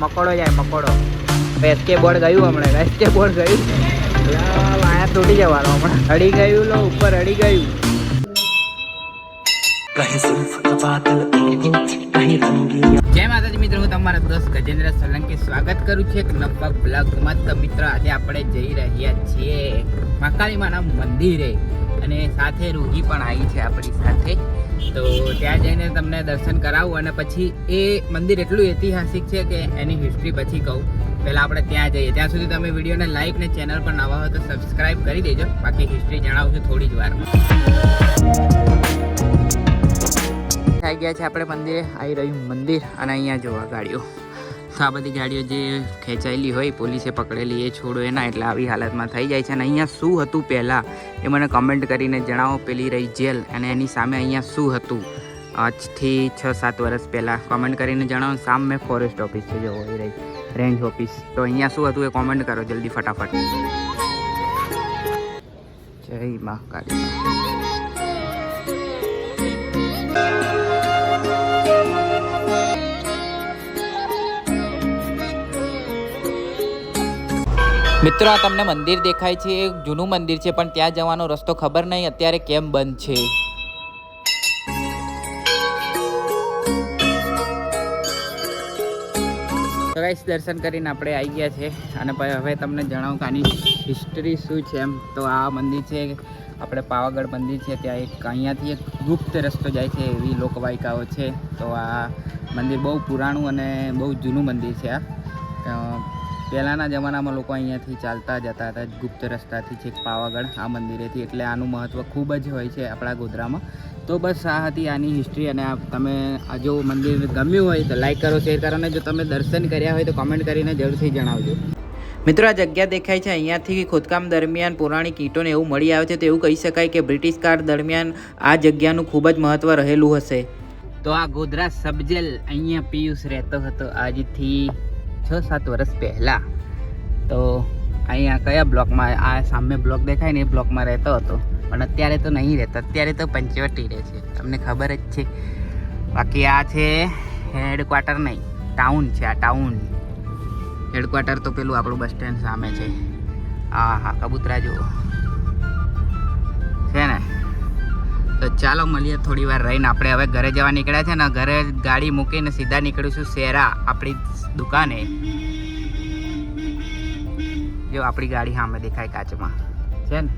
મકોડો જાય મકોડો. SK board ગયું હમણાં. એસકે બોર્ડ ગયું. વાયા તૂટી જવાનો હમણાં. અડી ગયું લો ઉપર અડી ગયું. જય માતાજી મિત્રો હું તમારા દોસ્ત ગજેન્દ્ર સોલંકી સ્વાગત કરું છું એક નવા બ્લોગમાં. તો મિત્રો આજે આપણે જઈ રહ્યા છીએ મહાકાળી માના મંદિરે. અને સાથે રૂહી પણ આવી છે આપણી સાથે. તો ત્યાં જઈને તમને દર્શન કરાવું અને પછી એ મંદિર એટલું ઐતિહાસિક છે કે એની હિસ્ટ્રી પછી કહું. પહેલાં આપણે ત્યાં જઈએ. ત્યાં સુધી તમે વિડીયોને લાઈક ને ચેનલ પર નવા હોય તો સબસ્ક્રાઈબ કરી દેજો. બાકી હિસ્ટ્રી જણાવશું થોડી જ વારમાં. થઈ ગયા છે આપણે મંદિરે. આવી રહ્યું મંદિર અને અહીંયા જોવા ગાડીઓ. તો આ બધી ગાડીઓ જે ખેંચાયેલી હોય, પોલીસે પકડેલી, એ છોડો એના એટલે આવી હાલતમાં થઈ જાય છે. અને અહીંયા શું હતું પહેલાં, એ મને કમેન્ટ કરીને જણાવો પેલી રહી જેલ અને એની સામે અહીંયા શું હતું? આજથી છ સાત વર્ષ પહેલાં કમેન્ટ કરીને જણાવો. સામે ફોરેસ્ટ ઓફિસ છે, જો એ રહી રેન્જ ઓફિસ તો અહીંયા શું હતું એ કોમેન્ટ કરો જલ્દી ફટાફટ. જય મહાકાળી મિત્રો, આ તમને મંદિર દેખાય છે એ જૂનું મંદિર છે, પણ ત્યાં જવાનો રસ્તો ખબર નહીં, અત્યારે કેમ બંધ છે. તો ગાઈસ દર્શન કરીને આપણે આવી ગયા છે, અને હવે તમને જણાવું કે આની હિસ્ટરી શું છે એમ. તો આ મંદિર છે, આપણે પાવાગઢ મંદિર છે, ત્યાં એક અહીંયાથી એક ગુપ્ત રસ્તો જાય છે, એવી લોકવાયકાઓ છે. તો આ મંદિર બહુ પુરાણું અને બહુ જૂનું મંદિર છે આ. પહેલાંના જમાનામાં લોકો અહીંયાથી ચાલતા જતા હતા, ગુપ્ત રસ્તાથી છેક પાવાગઢ, આ મંદિરેથી. એટલે આનું મહત્ત્વ ખૂબ જ હોય છે આપણા ગોધરામાં. તો બસ આ હતી આની હિસ્ટ્રી અને તમે જો મંદિર ગમ્યું હોય તો લાઈક કરો શેર કરો અને જો તમે દર્શન કર્યા હોય તો કોમેન્ટ કરીને જરૂરથી જણાવજો. મિત્રો, આ જગ્યા દેખાય છે અહીંયાથી ખોદકામ દરમિયાન પૌરાણિક કીટોને એવું મળી આવે છે તો એવું કહી શકાય કે બ્રિટિશ કાળ દરમિયાન આ જગ્યાનું ખૂબ જ મહત્ત્વ રહેલું હશે. તો આ ગોધરા સબજેલ અહીંયા પિયુષ રહેતો હતો. આજથી છ સાત વર્ષ પહેલાં. તો અહીંયા કયા બ્લોકમાં આ સામે બ્લોક દેખાય ને એ બ્લોકમાં રહેતો હતો. પણ અત્યારે તો નહીં રહેતો. અત્યારે તો પંચવટી રહે છે. તમને ખબર જ છે. બાકી આ છે હેડક્વાર્ટર નહીં ટાઉન છે આ ટાઉન હેડક્વાર્ટર તો પેલું આપણું બસ સ્ટેન્ડ સામે છે. હા હા, કબૂતરા જુઓ. તો ચાલો મળીએ થોડી વાર રહીને. આપણે હવે ઘરે જવા નીકળ્યા છે ને, ઘરે ગાડી મૂકીને સીધા નીકળીશું શેરા આપણી દુકાને. જો આપણી ગાડી સામે દેખાય કાચમાં. છે ને?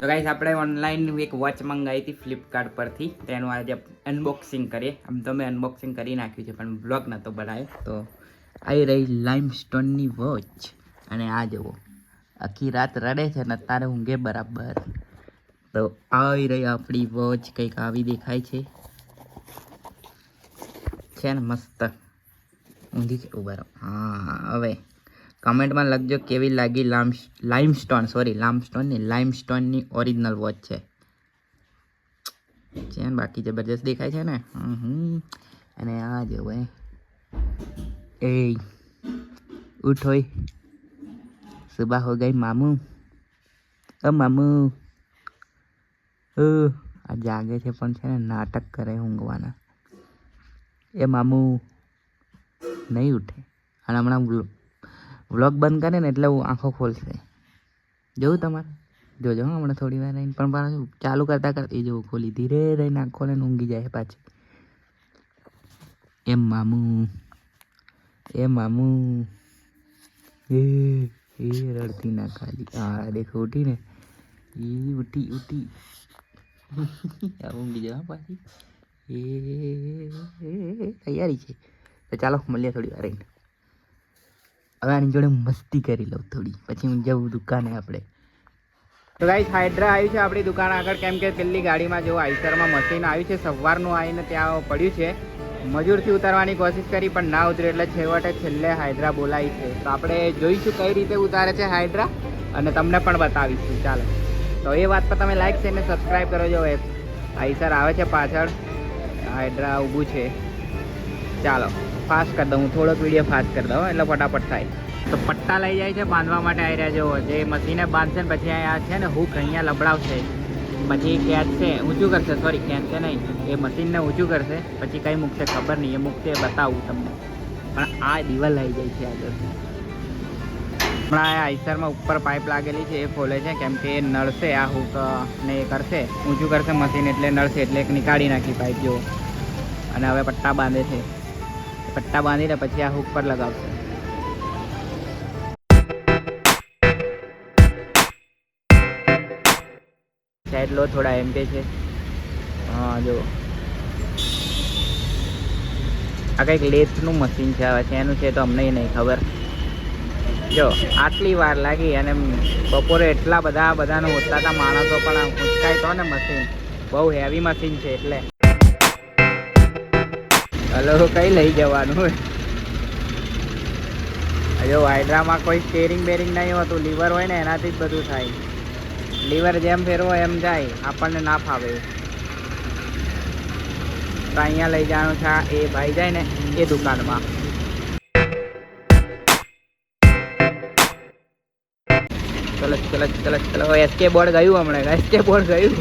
તો ગાઈસ આપણે ઓનલાઈન એક વોચ મંગાવી હતી ફ્લિપકાર્ટ પરથી. તેનું આજે અનબોક્સિંગ કરીએ. આમ તો મેં અનબોક્સિંગ કરી નાખ્યું છે, પણ બ્લોગ નહોતો બનાવ્યો. તો આવી રહી લાઇમ સ્ટોનની વોચ અને આ જુઓ. આખી રાત રડે છે ને અત્યારે ઊંઘે બરાબર. તો આવી રહી આપણી વોચ, કંઈક આવી દેખાય છે. છે ને મસ્ત. ઊંધી છે, ઊભા રહો. હા, હવે કમેન્ટમાં લખજો કેવી લાગી લામ લાઇમસ્ટોન સોરી લામસ્ટોનની લાઇમસ્ટોનની ઓરિજિનલ વોચ છે. છે ને, બાકી જબરજસ્ત દેખાય છે ને? હમ. અને આ જેવું એ, ઉઠોય. સુબહ હો ગઈ મામू ઓ મામુ આ જાગે છે પણ છે ને નાટક કરે ઊંઘવાના એ મામુ નહીં ઉઠે અને હમણાં વ્લોગ બંધ કરે ને એટલે આંખો ખોલશે જોવું તમારે જોજો હં હમણાં થોડી વાર રહીને પણ પાછું ચાલુ કરતા કરતા એ જોવું ખોલી ધીરે રહીને આંખો ને ઊંઘી જાય પાછી એમ મામુ એ મામુ એ એ રડતી ના ખાલી હા દેખ ઉઠી ને એ ઉઠી ઉઠી આ ઊંઘી પાછી એ તૈયારી છે તો ચાલો મળીએ થોડી વાર રહીને જોડે મસ્તી કરી લઉં થોડી પછી હું જવું દુકાને આપણે તો ગાઈસ હાઇડ્રા આવી છે આપણી દુકાન આગળ કેમ કે ગાડીમાં જો આઈસરમાં મશીન આવ્યું છે, સવારનું આવીને ત્યાં પડ્યું છે. મજૂરથી ઉતારવાની કોશિશ કરી, પણ ના ઉતરે એટલે છેવટે છેલ્લે હાઇડ્રા બોલાવી છે. તો આપણે જોઈશું કઈ રીતે ઉતારે છે હાઇડ્રા અને તમને પણ બતાવીશું. ચાલો. તો એ વાત પર તમે લાઈક છે ને સબસ્ક્રાઈબ કરો જો આઈસર આવે છે પાછળ. હાઇડ્રા ઊભું છે. ચાલો. ફાસ્ટ કરી દઉં. થોડોક વીડિયો ફાસ્ટ કરી દઉં એટલે ફટાફટ થાય. તો પટ્ટા લઈ જાય છે, બાંધવા માટે આવી રહ્યા જો જે મશીને બાંધશે ને પછી અહીંયા છે ને હુક અહીંયા લબડાવશે. પછી ખેંચશે ઊંચું કરશે સોરી ખેંચશે નહીં, એ મશીનને ઊંચું કરશે, પછી કંઈ મૂકશે ખબર નહીં, એ મૂકશે એ બતાવું તમને. પણ આ દિવાલ આવી જાય છે આગળ. હમણાં આ આઈસરમાં ઉપર પાઇપ લાગેલી છે, એ ખોલે છે, કેમ કે એ નળશે, આ હુક ને એ કરશે. ઊંચું કરશે મશીન એટલે નળશે, એટલે એક નીકાળી નાખી પાઇપ જો અને હવે પટ્ટા બાંધે છે. પટ્ટા બાંધીને પછી આ હુક પર લગાવશે. સાઈડ લો, થોડા એમ કે છે. હા જો આ કંઈક લેથનું મશીન છે, હવે છે એનું છે તો અમને નહીં ખબર. જો આટલી વાર લાગી અને બપોરે એટલા બધા બધાને હોતા હતા માણસો પણ આમ ઉંચકાય તો ને મશીન. બહુ હેવી મશીન છે એટલે. હલો, કઈ લઈ જવાનું? જો વાયડ્રામાં કોઈ સ્ટેરિંગ બેરિંગ નહીં હોતું લીવર હોય ને, એનાથી જ બધું થાય. લીવર જેમ ફેરવો એમ જાય. આપણને ના ફાવે. તો અહીંયા લઈ જવાનું છે એ ભાઈ જાય ને એ દુકાનમાં. ચલો ચલો ચલો ચલો. એસકે બોર્ડ ગયું હમણાં. એસકે બોર્ડ ગયું.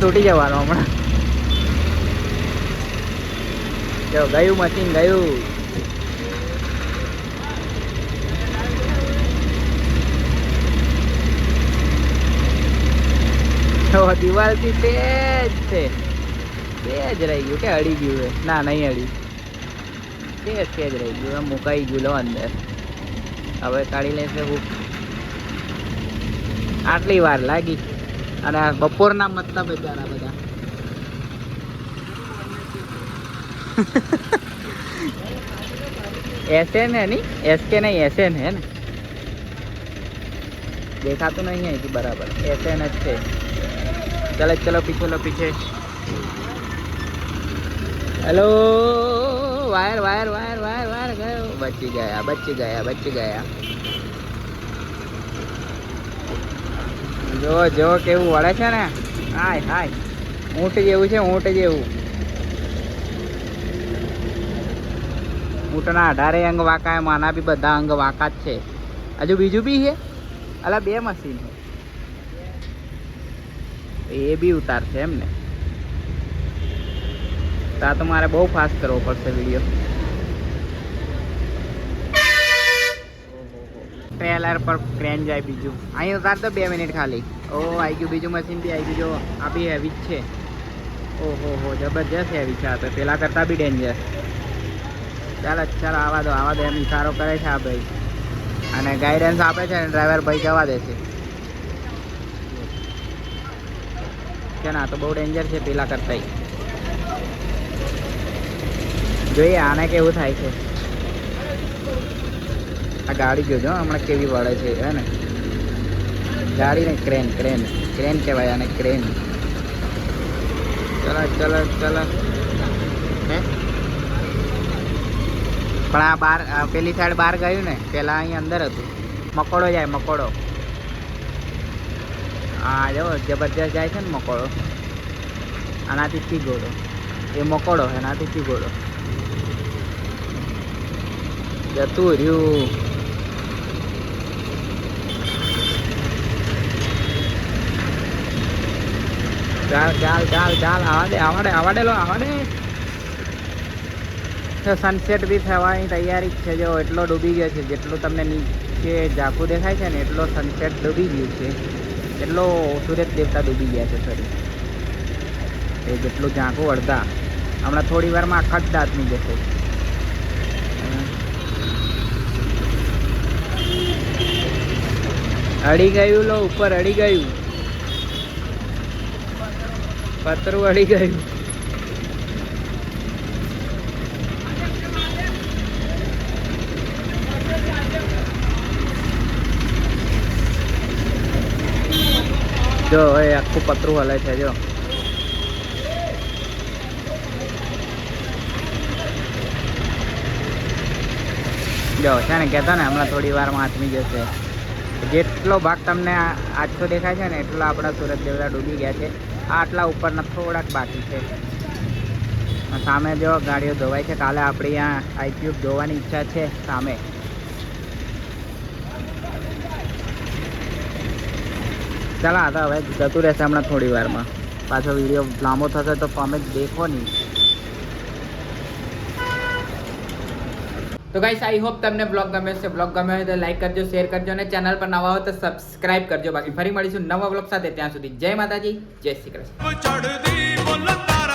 તૂટી જવાનો હમણાં. જો, ગયું મશીન ગયું. તો દિવાલથી જ છે. તેજ રહી ગયું કે અડી ગયું હે ના, નહીં અડી. છે જ રહી ગયું. એમ મુકાઈ ગયું, લો અંદર. હવે કાઢી લેશે હું. આટલી વાર લાગી. અને બપોરના મતલબ બેચારા બધા. એસએન હે નહીં? એસકે નહીં એસએન હે ને? દેખાતું નહીં અહીંથી બરાબર. એસએન જ છે. ચલો ચલો પીછે લો પીછે hello wire wire wire wire wire ગયો બચી ગયા બચી ગયા બચી ગયા જો જો કેવું વળે છે ને હાય હાય ઊંટ જેવું છે ઊંટ જેવું ઊંટના અઢારે અંગ વાંકા એમ આના બી બધા અંગ વાંકા જ છે. હજુ બીજું બી છે? અલા, બે મશીન છે. એ બી ઉતારશે એમ ને તો તો મારે બહુ ફાસ્ટ કરવો પડશે વીડિયો ટ્રેલર પર ક્રેન જાય બીજું. અહીં ઉતાર તો બે મિનિટ ખાલી. ઓ આવી ગયું બીજું મશીન બી આવી ગયું. જો, આ બી હેવી જ છે. ઓહો, હો, જબરજસ્ત હેવી છે આ તો. પેલા કરતાં બી ડેન્જર ચાલો ચાલો, આવા દો આવા દો. એમ ઇશારો કરે છે આ ભાઈ. અને ગાઈડન્સ આપે છે અને ડ્રાઈવર ભાઈ જવા દે છે. છે ને, આ તો બહુ ડેન્જર છે પેલા કરતાં જોઈએ આને કેવું થાય છે. આ ગાડી જોજો, હમણાં કેવી વળે છે, હે ને. ગાડી ને ક્રેન ક્રેન ક્રેન કહેવાય આને ક્રેન ચલો ચલો ચલો. પણ આ બાર પેલી સાઈડ બહાર ગયું ને, પેલા અહીં અંદર હતું. મકોડો જાય, મકોડો. હા, જો, જબરજસ્ત જાય છે ને મકોડો. આનાથી ચીગોડો એ મકોડો એનાથી ચીગોડો જતું રહ્યું. ચાલ ચાલ ચાલ ચાલ, આવાડે આવાડે આવા દે લો, આવાડે. તો સનસેટ બી થવાની તૈયારી છે, જો, એટલો ડૂબી ગયો છે, જેટલું તમને નીચે ઝાંખું દેખાય છે ને, એટલો સનસેટ ડૂબી ગયું છે. એટલો સૂરજ દેવતા ડૂબી ગયા છે ફરી એ જેટલું ઝાંખું અડધા. હમણાં થોડી વારમાં આખા જ દાંતની જશે અડી ગયું લો, ઉપર અડી ગયું. પતરું અડી ગયું. જો, હવે આખું પતરું હલે છે, જો. જો, છે ને, કહેતા ને, હમણાં થોડી વારમાં આથમી જશે. જેટલો ભાગ તમને આ- આછો દેખાય છે ને, એટલો આપણા સુરત દેવતા ડૂબી ગયા છે. આ આટલા ઉપરના થોડાક બાકી છે. સામે જો ગાડીઓ ધોવાય છે, કાલે આપણી અહીંયા આઈક્યુબ ધોવાની ઈચ્છા છે સામે. ચાલો આ તો હવે જતું રહેશે હમણાં થોડી વારમાં. પાછો વીડિયો લાંબો થશે તો તમે દેખો નહીં તો ગાઈસ આઈ હોપ તમને બ્લોગ ગમે છે બ્લોગ ગમે હોય તો લાઈક કરજો શેર કરજો અને ચેનલ પર નવા હોય તો સબસ્ક્રાઇબ કરજો. બાકી ફરી મળીશું નવા બ્લોગ સાથે ત્યાં સુધી. જય માતાજી જય શ્રી કૃષ્ણ.